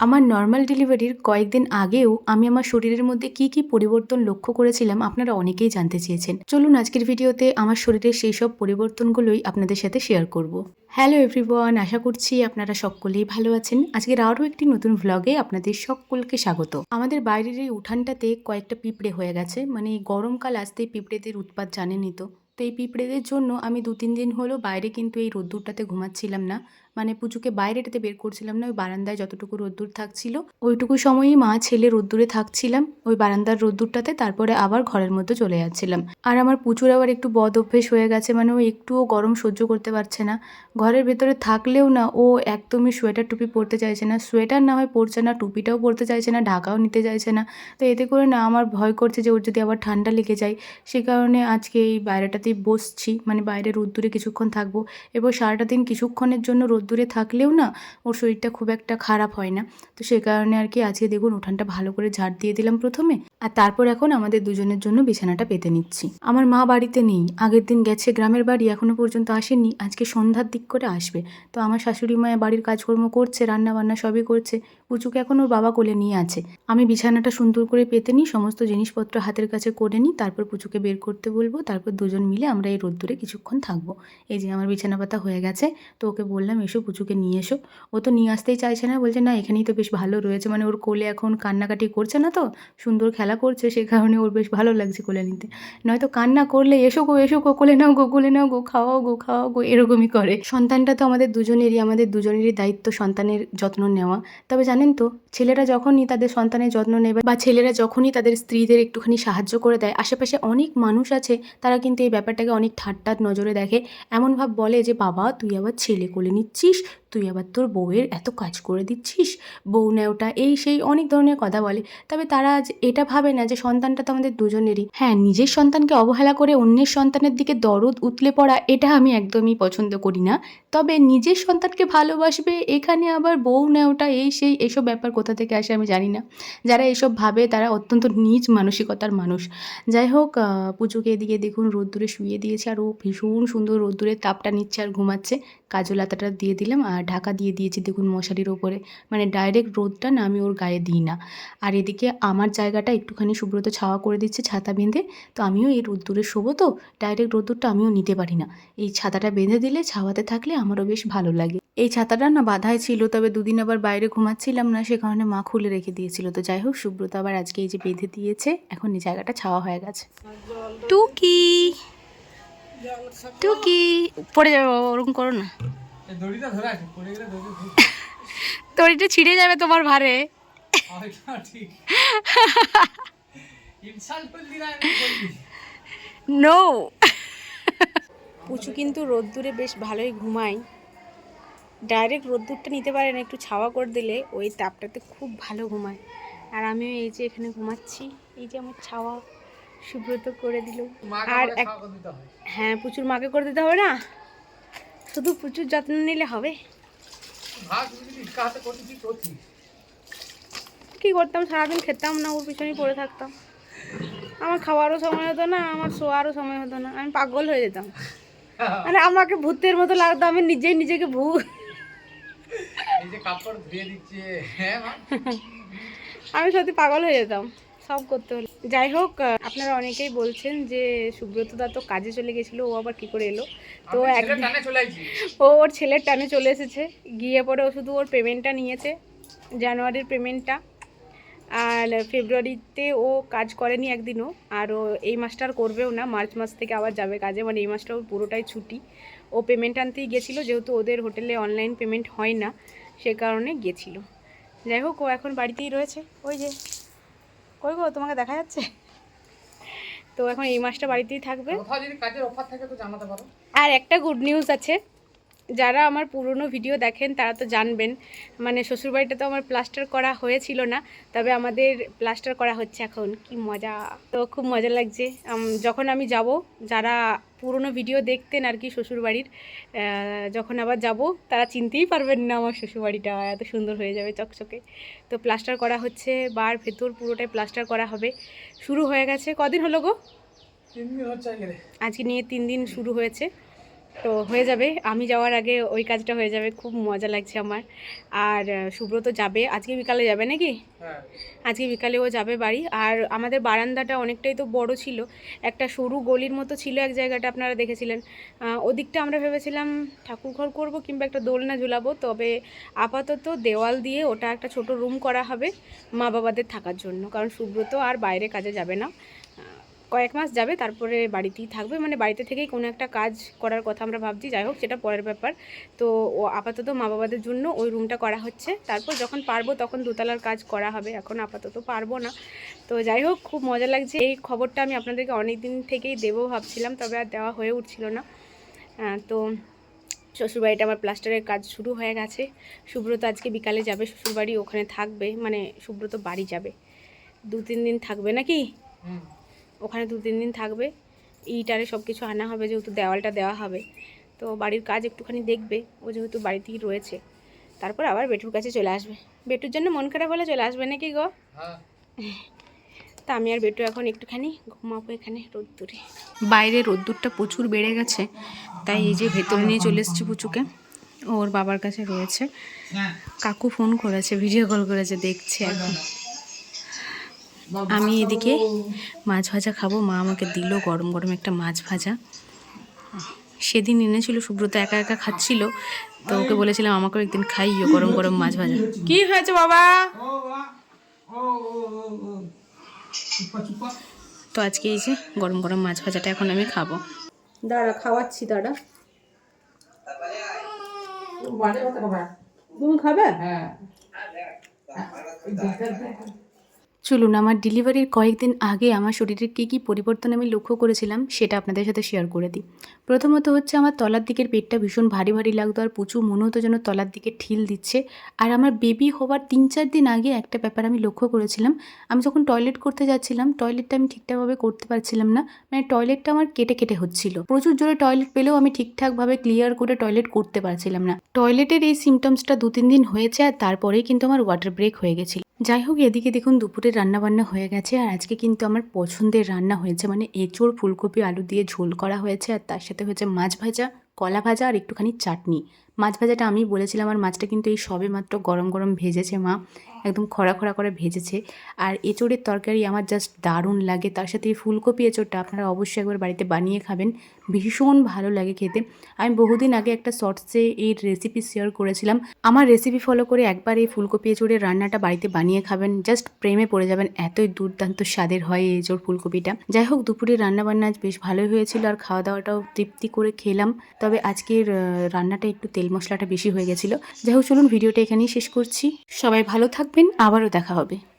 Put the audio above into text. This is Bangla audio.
আমার নর্মাল ডেলিভারির কয়েকদিন আগেও আমি আমার শরীরের মধ্যে কি কি পরিবর্তন লক্ষ্য করেছিলাম আপনারা অনেকেই জানতে চেয়েছেন। চলুন আজকের ভিডিওতে আমার শরীরের সেই সব পরিবর্তনগুলোই আপনাদের সাথে শেয়ার করব। হ্যালো এভরিওয়ান আশা করছি আপনারা সকলেই ভালো আছেন। আজকের আরও একটি নতুন ভ্লগে আপনাদের সকলকে স্বাগত। আমাদের বাইরের এই উঠানটাতে কয়েকটা পিঁপড়ে হয়ে গেছে মানে গরমকাল আসতেই পিঁপড়েদের উৎপাত জানেনই তো। তো এই পিঁপড়েদের জন্য আমি দু তিন দিন হলো বাইরে কিন্তু এই রোদ্দুরটাতে ঘুমাচ্ছিলাম না। মানে পুজোকে বাইরেটাতে বের করছিলাম না, ওই বারান্দায় যতটুকু রোদ্দুর থাকছিল, ওইটুকু সময়ই মা ছেলে রোদ্দুরে থাকছিলাম। ওই বারান্দার রোদ্দুরটাতে তারপরে আবার ঘরের মধ্যে চলে যাচ্ছিলাম। আর আমার পুচুর আবার একটু বদ অভ্যেস হয়ে গেছে মানে ও একটুও গরম সহ্য করতে পারছে না। ঘরের ভেতরে থাকলেও না, ও একদমই সোয়েটার টুপি পরতে চাইছে না। সোয়েটার না হয় পরছে না, টুপিটাও পরতে চাইছে না, ঢাকাও নিতে চাইছে না। তো এতে করে না আমার ভয় করছে যে ওর যদি আবার ঠান্ডা লেগে যায়, সে কারণে আজকে এই বাইরেটাতেই বসছি মানে বাইরে রোদ্দুরে কিছুক্ষণ থাকব। এবার সারাটা দিন কিছুক্ষণের জন্য রোদ্দুরে থাকলেও না, ওর শরীরটা খুব একটা খারাপ হয় না। তো সে কারণে আর কি আজকে দেখুন, উঠানটা ভালো করে ঝাড় দিয়ে দিলাম প্রথমে। আর তারপর এখন আমাদের দুজনের জন্য বিছানাটা পেতে নিচ্ছি। আমার মা বাড়িতে নেই। আগের দিন গেছে গ্রামের বাড়ি, এখনও পর্যন্ত আসেনি। আজকে সন্ধ্যার দিক করে আসবে। তো আমার শাশুড়ি মায়ের বাড়ির কাজকর্ম করছে রান্না বান্না সবই করছে। পুচুকে এখন ওর বাবা কোলে নিয়ে আছে। আমি বিছানাটা সুন্দর করে পেতে নিই, সমস্ত জিনিসপত্র হাতের কাছে করে নিই, তারপর পুচুকে বের করতে বলব। তারপর দুজন মিলে আমরা এই রোদ্দুরে কিছুক্ষণ থাকব। এই যে আমার বিছানা পাতা হয়ে গেছে, তো ওকে বললাম, এসো পুচুকে নিয়ে এসো। ও তো নিয়ে আসতেই চাইছে না, বলছে, না, এখানেই তো বেশ ভালো রয়েছে। মানে ওর কোলে এখন কান্নাকাটি করছে না তো? সুন্দর খেলা করছে, সে কারণে ওর বেশ ভালো লাগছে কোলে নিতে। নয়তো কান্না করলে, এসো গো এসো গো, কোলে নাও গো, কোলে নাও গো, খাওয়াও গো খাওয়াও গো, এরকমই করে। সন্তানটা তো আমাদের দুজনেরই আমাদের দুজনেরই দায়িত্ব সন্তানের যত্ন নেওয়া। তবে জানেন তো, ছেলেরা যখনই তাদের সন্তানের যত্ন নেবে বা ছেলেরা যখনই তাদের স্ত্রীদের একটুখানি সাহায্য করে দেয়, আশেপাশে অনেক মানুষ আছে, তারা কিন্তু এই ব্যাপারটাকে অনেক ঠাট্টার নজরে দেখে। এমন ভাব বলে যে, বাবা, তুই আবার ছেলে কোলে নিচ্ছিস? তুই আবার তোর বউয়ের এত কাজ করে দিচ্ছিস? বউ নেওটা এই সেই অনেক ধরনের কথা বলে। তবে তারা আজ এটা ভাবে না যে সন্তানটা তো আমাদের দুজনেরই। হ্যাঁ নিজের সন্তানকে অবহেলা করে অন্যের সন্তানের দিকে দরদ উতলে পড়া এটা আমি একদমই পছন্দ করি না। তবে নিজের সন্তানকে ভালোবাসবে, এখানে আবার বউ নেওটা এই সেই এসব ব্যাপার কোথা থেকে আসে আমি জানি না। যারা এসব ভাবে তারা অত্যন্ত নিজ মানসিকতার মানুষ। যাই হোক পুজোকে এদিকে দেখুন, রোদ্দুরে শুয়ে দিয়েছে আর ও ভীষণ সুন্দর রোদ্দুরের তাপটা নিচ্ছে আর ঘুমাচ্ছে। কাজল আতাটা দিয়ে দিলাম আর ঢাকা দিয়ে দিয়েছি দেখুন মশারির ওপরে। মানে ডাইরেক্ট রোদটা না আমি ওর গায়ে দিই না। আর এদিকে আমার জায়গাটা একটুখানি সুব্রত ছাওয়া করে দিচ্ছে ছাতা বেঁধে, তো আমিও এই রোদ্দুরে শোবো তো ডাইরেক্ট রোদ্দুরটা আমিও নিতে পারি না। এই ছাতাটা বেঁধে দিলে ছাওয়াতে থাকলে আমারও বেশ ভালো লাগে। এই ছাতাটা না বাধাই ছিল, তবে দুদিন আবার বাইরে ঘুমাচ্ছিলাম না, সে কারণে মা খুলে রেখে দিয়েছিল। তো যাই হোক, সুব্রত আবার আজকে এই যে বেঁধে দিয়েছে, এখন এই জায়গাটা ছাওয়া হয়ে গেছে। টুকি! টুকি! পড়ে যাবে, ওরকম করো না। দড়িটা ধরে আছে পড়ে গেলে দড়ি ধরে দড়িটা ছিঁড়ে যাবে তোমার ভারে। না পুচু কিন্তু রোদ্দুরে বেশ ভালোই ঘুমায়। ডাইরেক্ট রোদ্দুরটা নিতে পারে না একটু ছাওয়া করে দিলে ওই তাপটাতে খুব ভালো ঘুমায়। আর আমিও এই যে এখানে ঘুমাচ্ছি এই যে আমার ছাওয়া সুব্রত করে দিল। আর হয়। হ্যাঁ প্রচুর মাকে করে দিতে হবে না? শুধু প্রচুর যত্ন নিলে হবে। কী করতাম সারাদিন খেতাম না ওর পিছনেই পড়ে থাকতাম। আমার খাওয়ারও সময় হতো না আমার শোয়ারও সময় হতো না আমি পাগল হয়ে যেতাম। মানে আমাকে ভূতের মতো লাগতো আমি নিজেই নিজেকে ভূত। হ্যাঁ আমি সত্যি পাগল হয়ে যেতাম সব করতে হলো। যাই হোক আপনারা অনেকেই বলছেন যে সুব্রত দা তো কাজে চলে গেছিল ও আবার কি করে এলো? তো আমি এক ছেলে টানে চলে আইছি ও ওর ছেলের টানে চলে এসেছে। গিয়ে পরে ও শুধু ওর পেমেন্টটা নিয়েছে জানুয়ারির পেমেন্টটা আর ফেব্রুয়ারিতে ও কাজ করেনি একদিনও আর ও এই মাসটা আর করবেও না মার্চ মাস থেকে আবার যাবে কাজে মানে এই মাসটা ওর পুরোটাই ছুটি। ও পেমেন্ট আনতেই গেছিল যেহেতু ওদের হোটেলে অনলাইন পেমেন্ট হয় না সে কারণে গেছিল। যাই হোক ও এখন বাড়িতেই রয়েছে। ওই যে কই গো তোমাকে দেখা যাচ্ছে? তো এখন এই মাসটা বাড়িতেই থাকবে। আর একটা গুড নিউজ আছে। যারা আমার পুরনো ভিডিও দেখেন তারা তো জানবেন। মানে শ্বশুরবাড়িটা তো আমার প্লাস্টার করা হয়েছিল না তবে আমাদের প্লাস্টার করা হচ্ছে এখন। কি মজা। তো খুব মজা লাগছে। যখন আমি যাব যারা পুরনো ভিডিও দেখতেন আর কি শ্বশুরবাড়ির। যখন আবার যাব তারা চিনতেই পারবেন না আমার শ্বশুরবাড়িটা এত সুন্দর হয়ে যাবে চকচকে। তো প্লাস্টার করা হচ্ছে বার ভেতর পুরোটাই প্লাস্টার করা হবে। শুরু হয়ে গেছে কদিন হলো গো? আজকে নিয়ে তিন দিন শুরু হয়েছে। তো হয়ে যাবে। আমি যাওয়ার আগে ওই কাজটা হয়ে যাবে। খুব মজা লাগছে আমার। আর সুব্রত যাবে। আজকে বিকালে যাবে নাকি? হ্যাঁ। আজকে বিকালে ও যাবে বাড়ি। আর আমাদের বারান্দাটা অনেকটাই তো বড় ছিল। একটা সরু গলির মতো ছিল এক জায়গাটা আপনারা দেখেছিলেন। ওদিকটা আমরা ভেবেছিলাম ঠাকুর ঘর করব কিংবা একটা দোলনা ঝুলাবো। তবে আপাতত দেওয়াল দিয়ে ওটা একটা ছোট রুম করা হবে মা বাবাদের থাকার জন্য। কারণ সুব্রত আর বাইরে কাজে যাবে না। কয়েক মাস যাবে, তারপরে বাড়িতেই থাকবে। মানে বাড়িতে থেকেই কোনো একটা কাজ করার কথা আমরা ভাবছি। যাই হোক, সেটা পরের ব্যাপার। তো ও আপাতত মা বাবাদের জন্য ওই রুমটা করা হচ্ছে। তারপর যখন পারব তখন দোতলার কাজ করা হবে। এখন আপাতত পারব না। তো যাই হোক, খুব মজা লাগছে। এই খবরটা আমি আপনাদেরকে অনেক দিন থেকেই দেবো ভাবছিলাম, তবে আর দেওয়া হয়ে উঠছিল না। তো শ্বশুরবাড়িটা আমার প্লাস্টারের কাজ শুরু হয়ে গেছে। সুব্রত আজকে বিকালে যাবে, শ্বশুরবাড়ি ওখানে থাকবে। মানে সুব্রত বাড়ি যাবে। দু তিন দিন থাকবে নাকি? ওখানে দু তিন দিন থাকবে। ইটারে সব কিছু আনা হবে যেহেতু দেওয়ালটা দেওয়া হবে। তো বাড়ির কাজ একটুখানি দেখবে ও যেহেতু বাড়িতেই রয়েছে। তারপর আবার বেটুর কাছে চলে আসবে। বেটুর জন্য মন খারাপ হলে চলে আসবে নাকি গো? হ্যাঁ। তা আমি আর বেটু এখন একটুখানি ঘুমাবো এখানে রোদ্দুরে। বাইরে রোদ্দুরটা প্রচুর বেড়ে গেছে তাই এই যে ভেতরে নিয়ে চলে এসেছি পুচুকে। ওর বাবার কাছে রয়েছে। কাকু ফোন করেছে ভিডিও কল করেছে দেখছে এখন আমি এদিকে মাছ ভাজা খাব। মা আমাকে দিল গরম গরম একটা মাছ ভাজা। সেদিন এনেছিল সুব্রত একা একা খাচ্ছিল। তো ওকে বলেছিলাম আমাকেও একদিন খাইও গরম গরম মাছ ভাজা। কি হয়েছে বাবা? তো আজকে এই যে গরম গরম মাছ ভাজাটা এখন আমি খাব। দাঁড়া খাওয়াচ্ছি দাঁড়া। তুমি খাবে? হ্যাঁ। চলুন, আমার ডেলিভারির কয়েকদিন আগে আমার শরীরের কী কী পরিবর্তন আমি লক্ষ্য করেছিলাম সেটা আপনাদের সাথে শেয়ার করে দিই। প্রথমত হচ্ছে আমার তলার দিকের পেটটা ভীষণ ভারী ভারী লাগতো আর প্রচুর মনে হতো যেন তলার দিকে ঠিল দিচ্ছে। আর আমার বেবি হওয়ার তিন চার দিন আগে একটা ব্যাপার আমি লক্ষ্য করেছিলাম। আমি যখন টয়লেট করতে যাচ্ছিলাম, টয়লেটটা আমি ঠিকঠাকভাবে করতে পারছিলাম না। মানে টয়লেটটা আমার কেটে কেটে হচ্ছিল। প্রচুর জোরে টয়লেট পেলেও আমি ঠিকঠাকভাবে ক্লিয়ার করে টয়লেট করতে পারছিলাম না। টয়লেটের এই সিমটমসটা দু তিন দিন হয়েছে আর তারপরেই কিন্তু আমার ওয়াটার ব্রেক হয়ে গেছিল। যাই হোক এদিকে দেখুন দুপুরে রান্নাবান্না হয়ে গেছে আর আজকে কিন্তু আমার পছন্দের রান্না হয়েছে। মানে এঁচোড়, ফুলকপি, আলু দিয়ে ঝোল করা হয়েছে আর তার সাথে হয়েছে মাছ ভাজা, কলা ভাজা আর একটুখানি চাটনি। মাছ ভাজাটা আমি বলেছিলাম আর মাছটা কিন্তু এই সবে মাত্র গরম গরম ভেজেছে মা, একদম খরা খরা করে ভেজেছে। আর এঁচোড়ের তরকারি আমার জাস্ট দারুণ লাগে, তার সাথে এই ফুলকপি এঁচোড়টা আপনারা অবশ্যই একবার বাড়িতে বানিয়ে খাবেন, ভীষণ ভালো লাগে খেতে। আমি বহুদিন আগে একটা শর্টসে এই রেসিপি শেয়ার করেছিলাম, আমার রেসিপি ফলো করে একবার এই ফুলকপি এঁচোড়ের রান্নাটা বাড়িতে বানিয়ে খাবেন জাস্ট প্রেমে পড়ে যাবেন, এতই দুর্দান্ত স্বাদের হয় এই এঁচোড় ফুলকপিটা। যাই হোক, দুপুরে রান্না বান্না আজ বেশ ভালোই হয়েছিল আর খাওয়া দাওয়াটাও তৃপ্তি করে খেলাম, তবে আজকের রান্নাটা একটু তেল মশলাটা বেশি হয়ে গেছিল। যাই হোক, চলুন ভিডিওটা এখানেই শেষ করছি। সবাই ভালো থাকবেন, আবারও দেখা হবে।